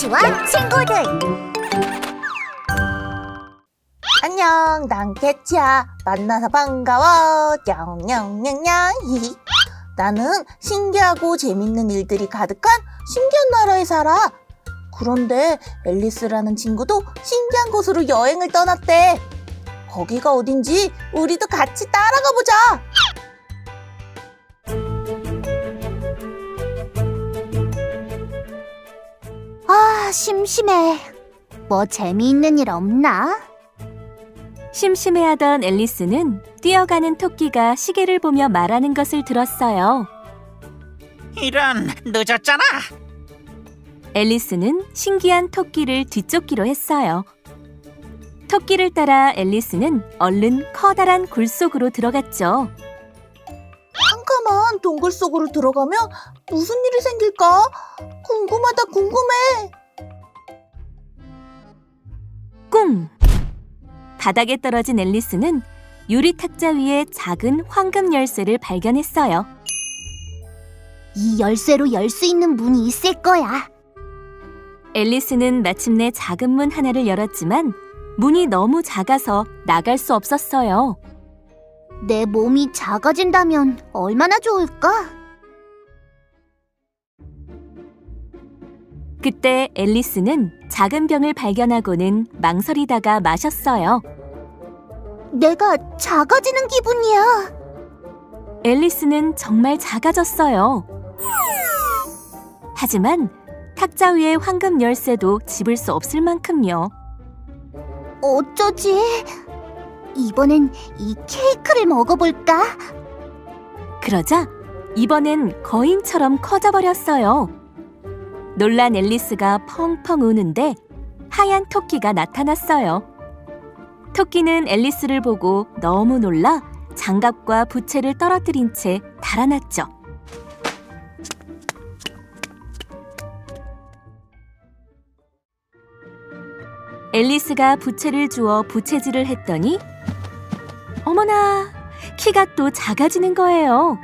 캐치와 친구들 안녕, 난 캐치야. 만나서 반가워. 냥냥냥냥. 나는 신기하고 재밌는 일들이 가득한 신기한 나라에 살아. 그런데 앨리스라는 친구도 신기한 곳으로 여행을 떠났대. 거기가 어딘지 우리도 같이 따라가 보자. 아 심심해 뭐 재미있는 일 없나? 심심해하던 앨리스는 뛰어가는 토끼가 시계를 보며 말하는 것을 들었어요. 이런 늦었잖아. 앨리스는 신기한 토끼를 뒤쫓기로 했어요. 토끼를 따라 앨리스는 얼른 커다란 굴 속으로 들어갔죠. 캄캄한 동굴 속으로 들어가면 무슨 일이 생길까? 궁금하다, 궁금해. 꿍! 바닥에 떨어진 앨리스는 유리 탁자 위에 작은 황금 열쇠를 발견했어요. 이 열쇠로 열 수 있는 문이 있을 거야 앨리스는 마침내 작은 문 하나를 열었지만 문이 너무 작아서 나갈 수 없었어요. 내 몸이 작아진다면 얼마나 좋을까? 그때 앨리스는 작은 병을 발견하고는 망설이다가 마셨어요. 내가 작아지는 기분이야 앨리스는 정말 작아졌어요. 하지만 탁자 위의 황금 열쇠도 집을 수 없을 만큼요. 어쩌지? 이번엔 이 케이크를 먹어볼까? 그러자 이번엔 거인처럼 커져버렸어요. 놀란 앨리스가 펑펑 우는데 하얀 토끼가 나타났어요. 토끼는 앨리스를 보고 너무 놀라 장갑과 부채를 떨어뜨린 채 달아났죠. 앨리스가 부채를 주워 부채질을 했더니 어머나 키가 또 작아지는 거예요.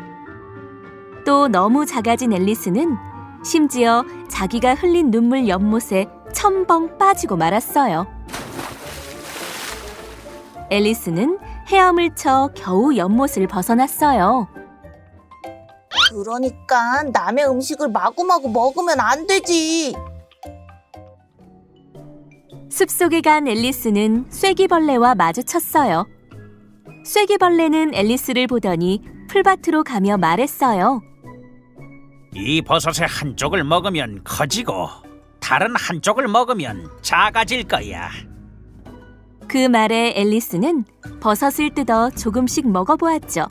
또 너무 작아진 앨리스는 심지어 자기가 흘린 눈물 연못에 첨벙 빠지고 말았어요. 앨리스는 헤엄을 쳐 겨우 연못을 벗어났어요. 그러니까 남의 음식을 마구마구 먹으면 안 되지. 숲속에 간 앨리스는 쐐기벌레와 마주쳤어요. 쐐기벌레는 앨리스를 보더니 풀밭으로 가며 말했어요. 이 버섯의 한쪽을 먹으면 커지고 다른 한쪽을 먹으면 작아질 거야. 그 말에 앨리스는 버섯을 뜯어 조금씩 먹어보았죠.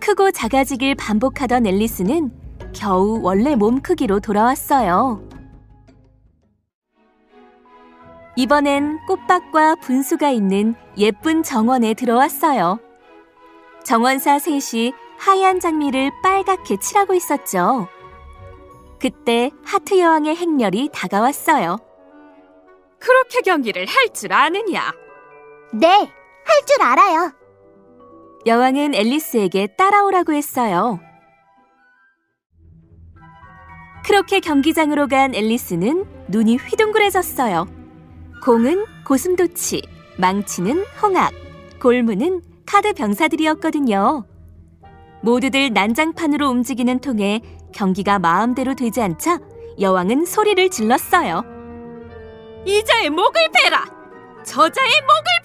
크고 작아지길 반복하던 앨리스는 겨우 원래 몸 크기로 돌아왔어요. 이번엔 꽃밭과 분수가 있는 예쁜 정원에 들어왔어요. 정원사 셋이 하얀 장미를 빨갛게 칠하고 있었죠. 그때 하트 여왕의 행렬이 다가왔어요. 그렇게 경기를 할 줄 아느냐? 네, 할 줄 알아요. 여왕은 앨리스에게 따라오라고 했어요. 크로케 경기장으로 간 앨리스는 눈이 휘둥그레졌어요. 공은 고슴도치, 망치는 홍학, 골무는 카드 병사들이었거든요. 모두들 난장판으로 움직이는 통에 경기가 마음대로 되지 않자 여왕은 소리를 질렀어요. 이자의 목을 베라! 저자의 목을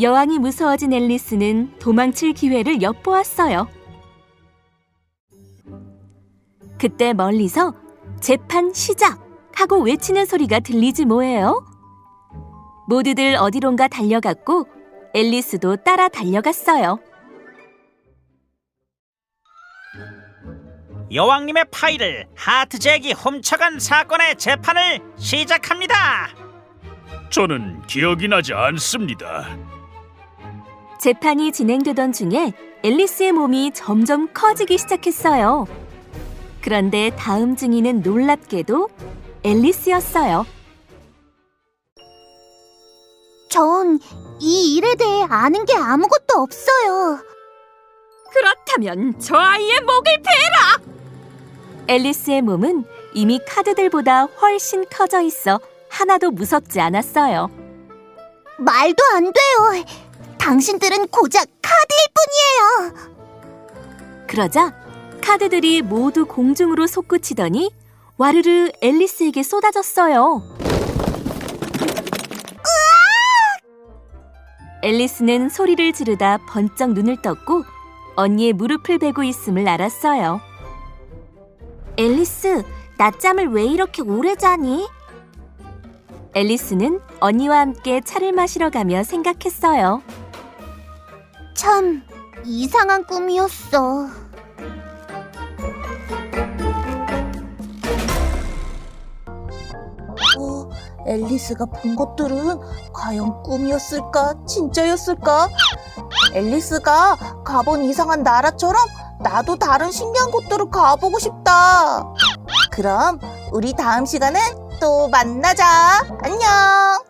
여왕이 무서워진 앨리스는 도망칠 기회를 엿보았어요. 그때 멀리서 재판 시작! 하고 외치는 소리가 들리지 뭐예요? 모두들 어디론가 달려갔고 앨리스도 따라 달려갔어요. 여왕님의 파일을 하트잭이 훔쳐간 사건의 재판을 시작합니다. 저는 기억이 나지 않습니다. 재판이 진행되던 중에 앨리스의 몸이 점점 커지기 시작했어요. 그런데 다음 증인은 놀랍게도 앨리스였어요. 전 이 일에 대해 아는 게 아무것도 없어요. 그렇다면 저 아이의 목을 베라! 앨리스의 몸은 이미 카드들보다 훨씬 커져 있어 하나도 무섭지 않았어요. 말도 안 돼요. 당신들은 고작 카드일 뿐이에요. 그러자 카드들이 모두 공중으로 솟구치더니 와르르 앨리스에게 쏟아졌어요. 앨리스는 소리를 지르다 번쩍 눈을 떴고 언니의 무릎을 베고 있음을 알았어요. 앨리스, 낮잠을 왜 이렇게 오래 자니? 앨리스는 언니와 함께 차를 마시러 가며 생각했어요. 참 이상한 꿈이었어. 어, 앨리스가 본 것들은 과연 꿈이었을까? 진짜였을까? 앨리스가 가본 이상한 나라처럼 나도 다른 신기한 곳들을 가보고 싶다. 그럼 우리 다음 시간에 또 만나자. 안녕.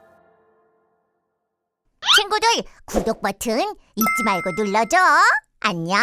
친구들 구독 버튼 잊지 말고 눌러줘. 안녕.